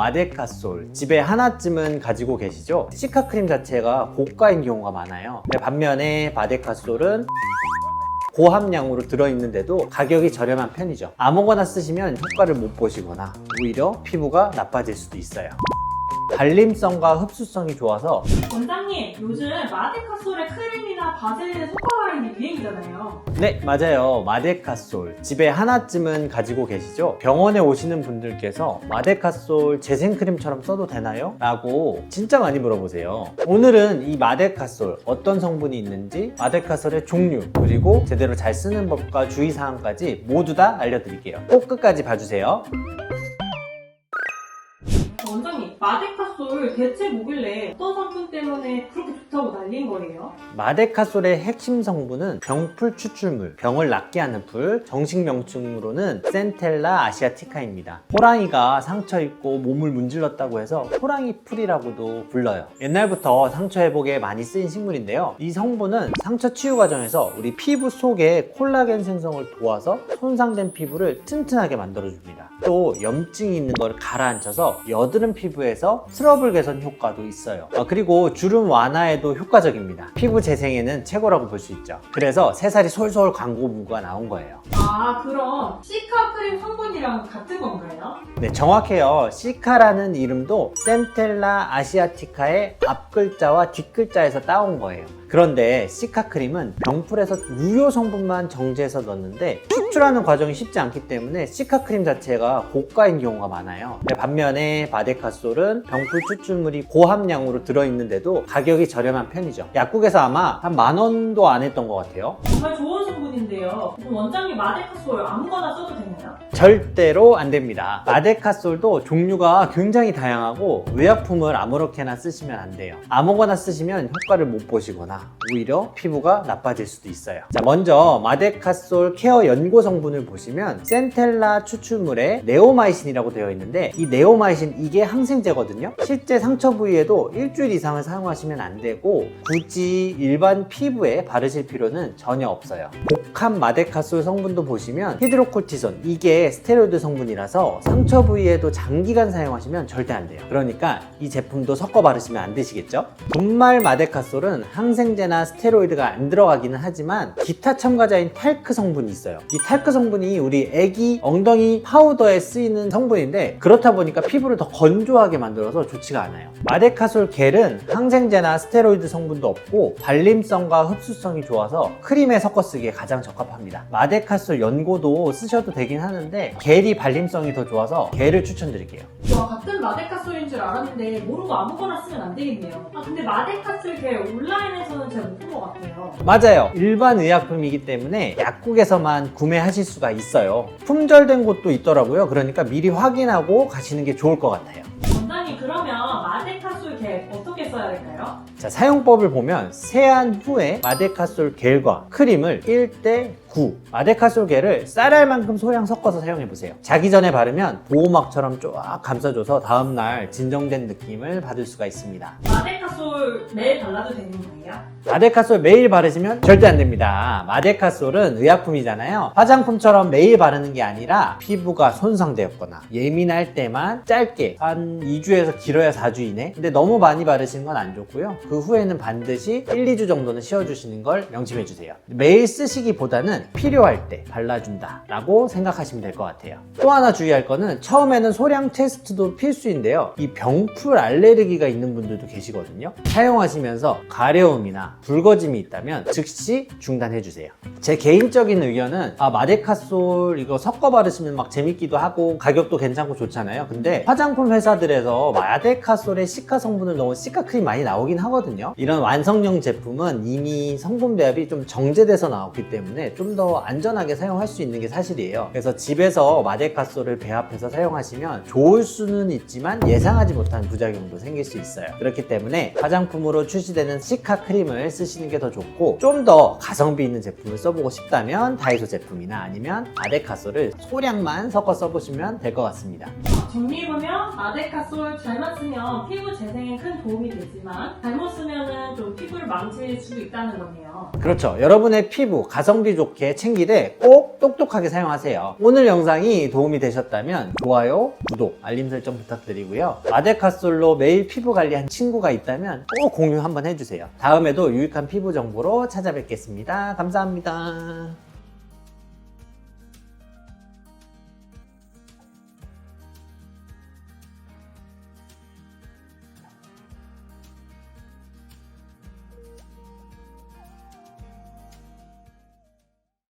마데카솔 집에 하나쯤은 가지고 계시죠? 시카 크림 자체가 고가인 경우가 많아요. 반면에 마데카솔은 고함량으로 들어있는데도 가격이 저렴한 편이죠. 아무거나 쓰시면 효과를 못 보시거나 오히려 피부가 나빠질 수도 있어요. 발림성과 흡수성이 좋아서 원장님, 요즘 마데카솔의 크림이나 바젤린 속과라인이 유행이잖아요. 네, 맞아요. 마데카솔. 집에 하나쯤은 가지고 계시죠? 병원에 오시는 분들께서 마데카솔 재생크림처럼 써도 되나요? 라고 진짜 많이 물어보세요. 오늘은 이 마데카솔 어떤 성분이 있는지, 마데카솔의 종류, 그리고 제대로 잘 쓰는 법과 주의사항까지 모두 다 알려드릴게요. 꼭 끝까지 봐주세요. 마데카솔 대체 뭐길래 어떤 성분 때문에 그렇게 좋다고 난리인 거예요? 마데카솔의 핵심 성분은 병풀 추출물, 병을 낫게 하는 풀, 정식 명칭으로는 센텔라 아시아티카입니다. 호랑이가 상처 입고 몸을 문질렀다고 해서 호랑이 풀이라고도 불러요. 옛날부터 상처 회복에 많이 쓰인 식물인데요. 이 성분은 상처 치유 과정에서 우리 피부 속에 콜라겐 생성을 도와서 손상된 피부를 튼튼하게 만들어줍니다. 또 염증이 있는 걸 가라앉혀서 여드름 피부에 서 트러블 개선 효과도 있어요. 아, 그리고 주름 완화에도 효과적입니다. 피부 재생에는 최고라고 볼 수 있죠. 그래서 새살이 솔솔 광고 문구가 나온 거예요. 아, 그럼 시카 크림 성분이랑 같은 건가요? 네, 정확해요. 시카라는 이름도 센텔라 아시아티카의 앞글자와 뒷글자에서 따온 거예요. 그런데 시카 크림은 병풀에서 유효 성분만 정제해서 넣는데 추출하는 과정이 쉽지 않기 때문에 시카 크림 자체가 고가인 경우가 많아요. 반면에 바데카솔은 병풀 추출물이 고함량으로 들어있는데도 가격이 저렴한 편이죠. 약국에서 아마 한 만 원도 안 했던 것 같아요. 정말 좋은 성분인데요. 원장님 마데 카솔 아무거나 써도 되나요? 절대로 안 됩니다. 마데카솔도 종류가 굉장히 다양하고 의약품을 아무렇게나 쓰시면 안 돼요. 아무거나 쓰시면 효과를 못 보시거나 오히려 피부가 나빠질 수도 있어요. 자, 먼저 마데카솔 케어 연고 성분을 보시면 센텔라 추출물에 네오마이신이라고 되어 있는데 이 네오마이신 이게 항생제거든요. 실제 상처 부위에도 일주일 이상을 사용하시면 안 되고 굳이 일반 피부에 바르실 필요는 전혀 없어요. 복합 마데카솔 성분도 보시면 히드로코티손 이게 스테로이드 성분이라서 상처 부위에도 장기간 사용하시면 절대 안 돼요. 그러니까 이 제품도 섞어 바르시면 안 되시겠죠? 분말 마데카솔은 항생제나 스테로이드가 안 들어가기는 하지만 기타 첨가자인 탈크 성분이 있어요. 이 탈크 성분이 우리 애기 엉덩이 파우더에 쓰이는 성분인데 그렇다 보니까 피부를 더 건조하게 만들어서 좋지가 않아요. 마데카솔 겔은 항생제나 스테로이드 성분도 없고 발림성과 흡수성이 좋아서 크림에 섞어 쓰기에 가장 적합합니다. 마데카솔 연고도 쓰셔도 되긴 하는데 겔이 발림성이 더 좋아서 겔을 추천드릴게요. 와, 같은 마데카솔인 줄 알았는데 모르고 아무거나 쓰면 안 되겠네요. 아, 근데 마데카솔 걔 온라인에서는 잘 못 본 것 같아요. 맞아요. 일반 의약품이기 때문에 약국에서만 구매하실 수가 있어요. 품절된 곳도 있더라고요. 그러니까 미리 확인하고 가시는 게 좋을 것 같아요. 원장님, 그러면 마데카솔 걔 어떻게 써야 될까요? 자, 사용법을 보면 세안 후에 마데카솔 겔과 크림을 1대 9. 마데카솔 겔을 쌀알 만큼 소량 섞어서 사용해 보세요. 자기 전에 바르면 보호막처럼 쫙 감싸줘서 다음날 진정된 느낌을 받을 수가 있습니다. 마데카솔 매일 발라도 되는 거예요? 마데카솔 매일 바르시면 절대 안 됩니다. 마데카솔은 의약품이잖아요. 화장품처럼 매일 바르는 게 아니라 피부가 손상되었거나 예민할 때만 짧게 한 2주에서 길어야 4주 이내. 근데 너무 많이 바르시는 건 안 좋고요. 그 후에는 반드시 1, 2주 정도는 쉬어주시는 걸 명심해 주세요. 매일 쓰시기보다는 필요할 때 발라준다 라고 생각하시면 될 것 같아요. 또 하나 주의할 거는 처음에는 소량 테스트도 필수인데요. 이 병풀 알레르기가 있는 분들도 계시거든요. 사용하시면서 가려움이나 붉어짐이 있다면 즉시 중단해 주세요. 제 개인적인 의견은 아, 마데카솔 이거 섞어 바르시면 막 재밌기도 하고 가격도 괜찮고 좋잖아요. 근데 화장품 회사들에서 마데카솔의 시카 성분을 넣은 시카 크림 많이 나오긴 하거든요. 이런 완성형 제품은 이미 성분 배합이 좀 정제돼서 나왔기 때문에 좀 더 안전하게 사용할 수 있는 게 사실이에요. 그래서 집에서 마데카솔을 배합해서 사용하시면 좋을 수는 있지만 예상하지 못한 부작용도 생길 수 있어요. 그렇기 때문에 화장품으로 출시되는 시카 크림을 쓰시는 게 더 좋고 좀 더 가성비 있는 제품을 써보고 싶다면 다이소 제품이나 아니면 마데카솔을 소량만 섞어 써보시면 될 것 같습니다. 정리해보면 마데카솔 잘만 쓰면 피부 재생에 큰 도움이 되지만 잘못 쓰면은 좀 피부를 망칠 수도 있다는 거네요. 그렇죠. 여러분의 피부 가성비 좋게 챙기되 꼭 똑똑하게 사용하세요. 오늘 영상이 도움이 되셨다면 좋아요, 구독, 알림 설정 부탁드리고요. 마데카솔로 매일 피부 관리한 친구가 있다면 꼭 공유 한번 해주세요. 다음에도 유익한 피부 정보로 찾아뵙겠습니다. 감사합니다.